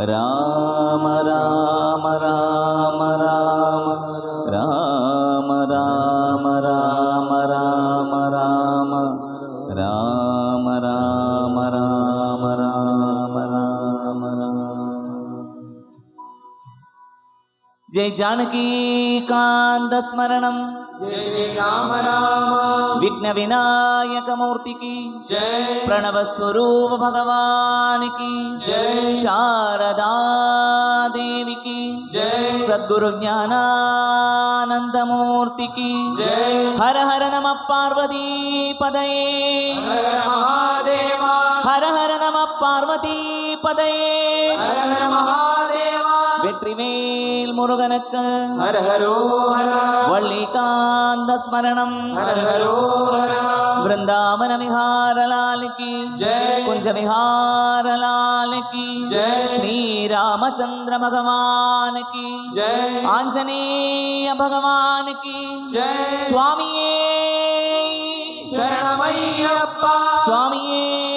रा జై జానకీ కాంత స్మరణం. జయ జయ రామ రామ. విఘ్న వినాయక మూర్తికి. జయ ప్రణవ స్వరూప భగవానికి. జై. శారదా దేవికి. జయ సద్గురు జ్ఞానానందమూర్తికి జయ హర హర నమ పార్వతీ పదయే. హర హర నమ పార్వతీ పదయే. హర హర మహాదేవ. வெற்றிவேல் முருகனுக்கு வள்ளிகாந்த ஸ்மரணம் பிருந்தாவன விஹாரலாலுக்கு குஞ்ச விஹாரலாலுக்கு ஸ்ரீராமச்சந்திர பகவானுக்கு ஆஞ்சநேய பகவானுக்கு சுவாமியே சரணமையப்பா சுவாமியே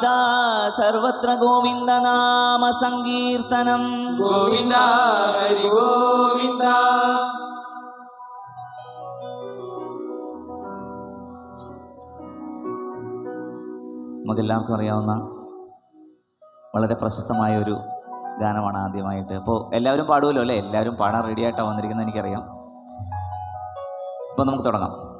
സദാ സർവത്ര ഗോവിന്ദ നാമ സങ്കീർത്തനം. ഗോവിന്ദ ഹരി ഗോവിന്ദ നമുക്കെല്ലാവർക്കും അറിയാവുന്ന വളരെ പ്രശസ്തമായ ഒരു ഗാനമാണ് ആദ്യമായിട്ട്. അപ്പോൾ എല്ലാവരും പാടുമല്ലോ അല്ലേ? എല്ലാവരും പാടാൻ റെഡിയായിട്ടാണ് വന്നിരിക്കുന്നത് എനിക്കറിയാം. അപ്പോൾ നമുക്ക് തുടങ്ങാം.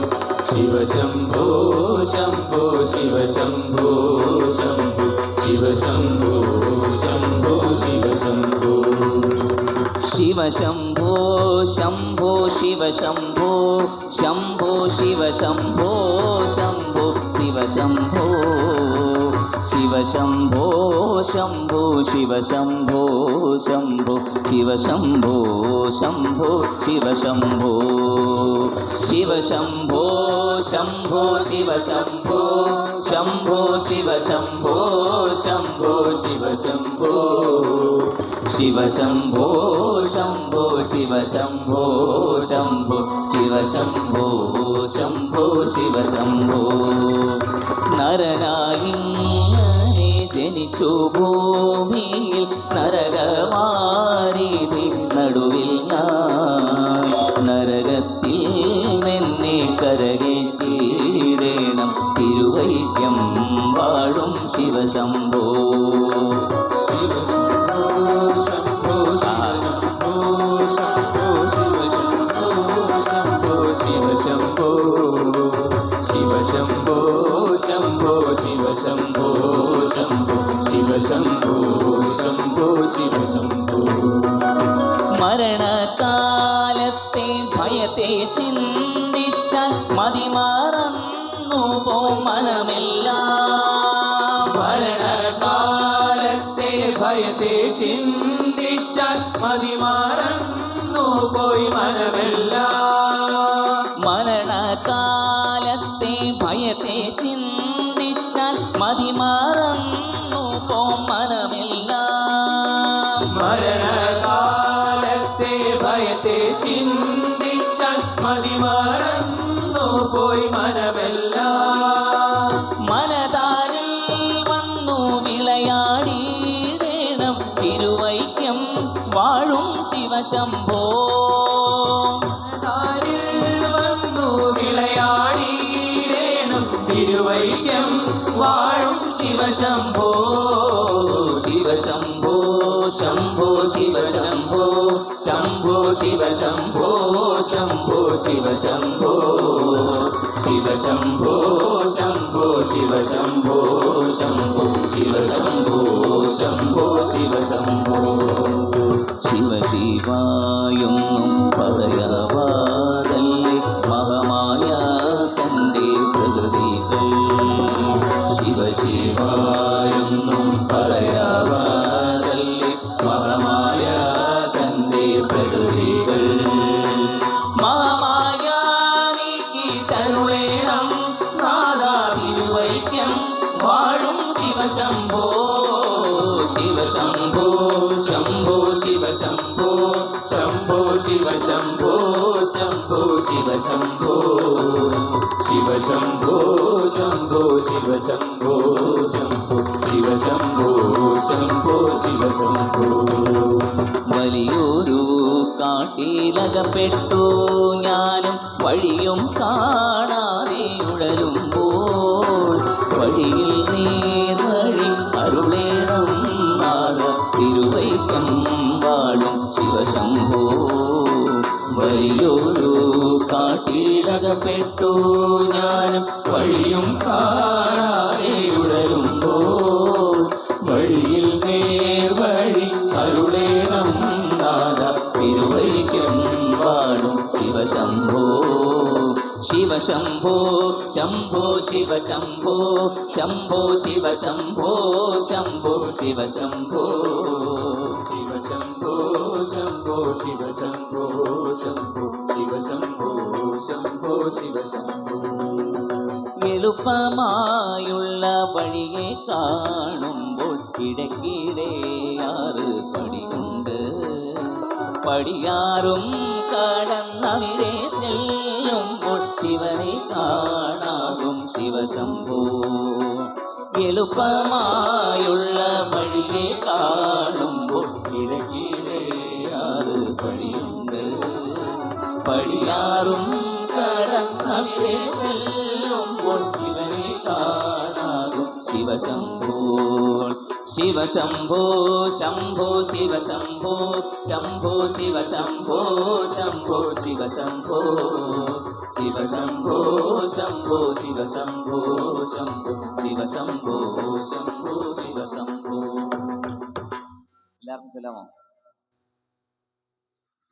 शिव शम्भो शम्भो शिव शम्भो शम्भो शिव शम्भो शम्भो शिव शम्भो शिव शम्भो शम्भो शिव शम्भो शम्भो शिव शम्भो शम्भो शिव शम्भो शिव शम्भो शम्भो शिव शम्भो शम्भो शिव शम्भो शम्भो शिव शम्भो ശിവ ശംഭോ ശംഭോ ശിവ ശംഭോ ശംഭോ ശിവ ശംഭോ ശംഭോ ശിവ ശംഭോ ശിവ ശംഭോ ശംഭോ ശിവ ശംഭോ ശംഭോ ശിവ ശംഭോ ശംഭോ ശിവ ശംഭോ നരനാലിങ്ങനെ ജനിച്ചു ഭൂമിയിൽ നരകമാരി നടുവിൽ ഞാൻ ശിവശംഭോ. ശിവശംഭോ ശിവശംഭോ ശംഭോ ശിവശംഭോ ശംഭോ ശിവശംഭോ ശംഭോ ശിവശംഭോ മരണകാലത്തെ ഭയത്തെ ചിന്തിച്ച മതിമാറന്നു പോ മനമെല്ലാം. ഭയത്തെ ചിന്തിച്ചാൽ മതിമാറന്നു പോയി മനമല്ല മരണകാലത്തെ ഭയത്തെ ചിന്തിച്ചാൽ മതിമറന്നു താരിൽ വന്നു വിളയാടിയിടേണം തിരുവൈക്യം. വാഴും ശിവശംഭോ ശിവശംഭോ ശംഭോ ശിവശംഭോ ശംഭോ ശിവശംഭോ ശംഭോ ശിവശംഭോ ശിവശംഭോ ശംഭോ ശിവശംഭോ ശംഭോ ശിവശംഭോ ശംഭോ ശിവശംഭോ. ശിവശിവായൊന്നും പറയാവാതല്ലേ മഹമായ തൻ്റെ പ്രകൃതികൾ ശിവശിവായൊന്നും പറയാവാ ശിവശംഭോ ശംഭോ ശംഭോ ശിവ ശംഭോ ശംഭോ ശിവ ശംഭോ ശിവ ശംഭോ ശംഭോ ശിവ ശംഭോ ശംഭോ ശിവ ശംഭോ ശംഭോ ശിവ ശംഭോ വലിയൊരു കാട്ടിലകപ്പെട്ടു ഞാനും വഴിയും കാണാതെ ഉഴലുമ്പോൾ വഴിയിൽ നേർവഴി കാട്ടിലകപ്പെട്ടു ഞാനും വഴിയും കാണാതെ ഉഴലുമ്പോൾ വഴിയിൽ നേർവഴി അരുളേണം നാദ തിരുവൈക്കം വാഴും ശിവശംഭോ ശിവശംഭോ ശംഭോ ശിവശംഭോ ശംഭോ ശിവശംഭോ ശംഭോ ശിവശംഭോ. ശിവശംഭോ ശംഭോ ശിവശംഭോ ശംഭോ ശിവശംഭോ ശംഭോ ശിവശംഭോ എളുപ്പമായുള്ള വഴിയെ കാണുമ്പോൾ ഇടയ്ക്കിടെ ആറ് പടിയുണ്ട് പടിയാറും കടന്നവിടെ ചെല്ലുമ്പോൾ ശിവനെ കാണാകും ശിവശംഭോ എളുപ്പമായുള്ള വഴിയെ കാണുമ്പോൾ പടിയാറും കടന്നവിടെ ചെല്ലുമ്പോൾ ശിവനെ കാണാകും ശിവശംഭോ ശിവശംഭോ ശംഭോ ശിവശംഭോ ശംഭോ ശിവശംഭോ ശംഭോ ശിവശംഭോ ശിവശംഭോ ശംഭോ ശിവശംഭോ ശംഭോ ശിവശംഭോ ശംഭോ ശിവശംഭോ. എല്ലാവർക്കും ചൊല്ലാമോ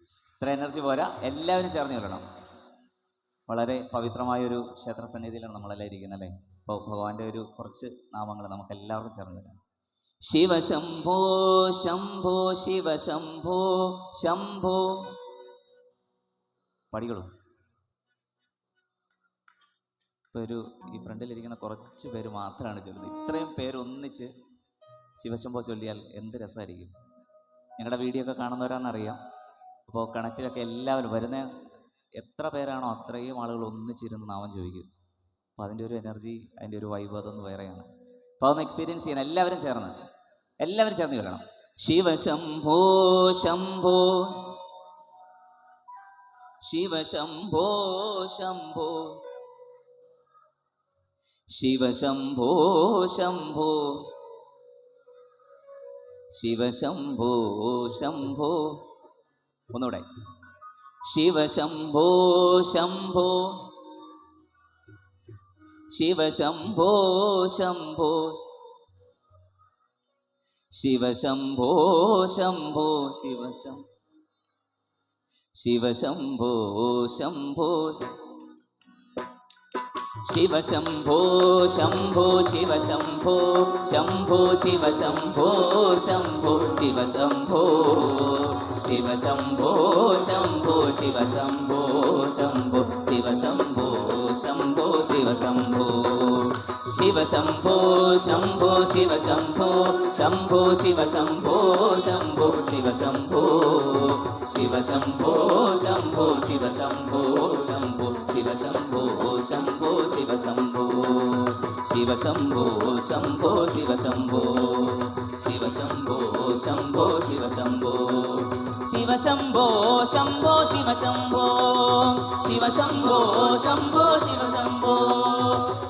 ഇത്ര എനർജി പോരാ. എല്ലാവരും ചേർന്ന് ചൊല്ലണം വളരെ പവിത്രമായ ഒരു ക്ഷേത്ര സന്നിധിയിലാണ് നമ്മളെല്ലാം ഇരിക്കുന്നത് അല്ലേ അപ്പോൾ ഭഗവാന്റെ ഒരു കുറച്ച് നാമങ്ങൾ നമുക്ക് എല്ലാവർക്കും ചേർന്ന് ചൊല്ലാം ശിവശംഭോ ശംഭോ ശിവശംഭോ ശംഭോ പഠികളൂ ഇപ്പോൾ ഒരു ഈ ഫ്രണ്ടിലിരിക്കുന്ന കുറച്ച് പേര് മാത്രമാണ് ചൊല്ലുന്നത്. ഇത്രയും പേര് ഒന്നിച്ച് ശിവശംഭോ ചൊല്ലിയാൽ എന്ത് രസമായിരിക്കും ഞങ്ങളുടെ വീഡിയോ ഒക്കെ കാണുന്നവരാണെന്നറിയാം. അപ്പോൾ കണക്റ്റിലൊക്കെ എല്ലാവരും വരുന്ന എത്ര പേരാണോ അത്രയും ആളുകൾ ഒന്നിച്ചിരുന്ന് നാമം ചോദിക്കും അപ്പോൾ അതിന്റെ ഒരു എനർജി അതിന്റെ ഒരു വൈബ് അതൊന്ന് വേറെയാണ്. അപ്പോൾ അതൊന്ന് എക്സ്പീരിയൻസ് ചെയ്യണം. എല്ലാവരും ചേർന്ന്. എല്ലാവരും ചേർന്ന് ചൊല്ലണം. ശിവശംഭോ ശംഭോ. ശിവശംഭോ ശംഭോ. ശിവശംഭോ ശംഭോ. ശിവശംഭോ ശംഭോ. ഒന്നുകൂടെ ശിവശംഭോ ശംഭോ ശിവശംഭോ ശംഭോ ശിവശംഭോ ശംഭോ ശിവശം ശിവശംഭോ ശംഭോ ശിവശംഭോ ശംഭോ ശിവശംഭോ ശംഭോ ശിവശംഭോ ശംഭോ ശിവശംഭോ శివ శంభో శంభో శివ శంభో శంభో శివ శంభో శంభో శివ శంభో శివ శంభో శంభో శివ శంభో శంభో శివ శంభో శంభో శివ శంభో శివ శంభో శంభో శివ శంభో శంభో శివ శంభో శంభో శివ శంభో శివ శంభో శంభో శివ శంభో శివ శంభో శంభో శివ శంభో சிவசம்போ சம்போ சிவசம்போ சிவசம்போ சம்போ. சிவசம்போ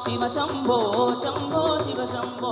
சிவசம்போ சம்போ சிவசம்போ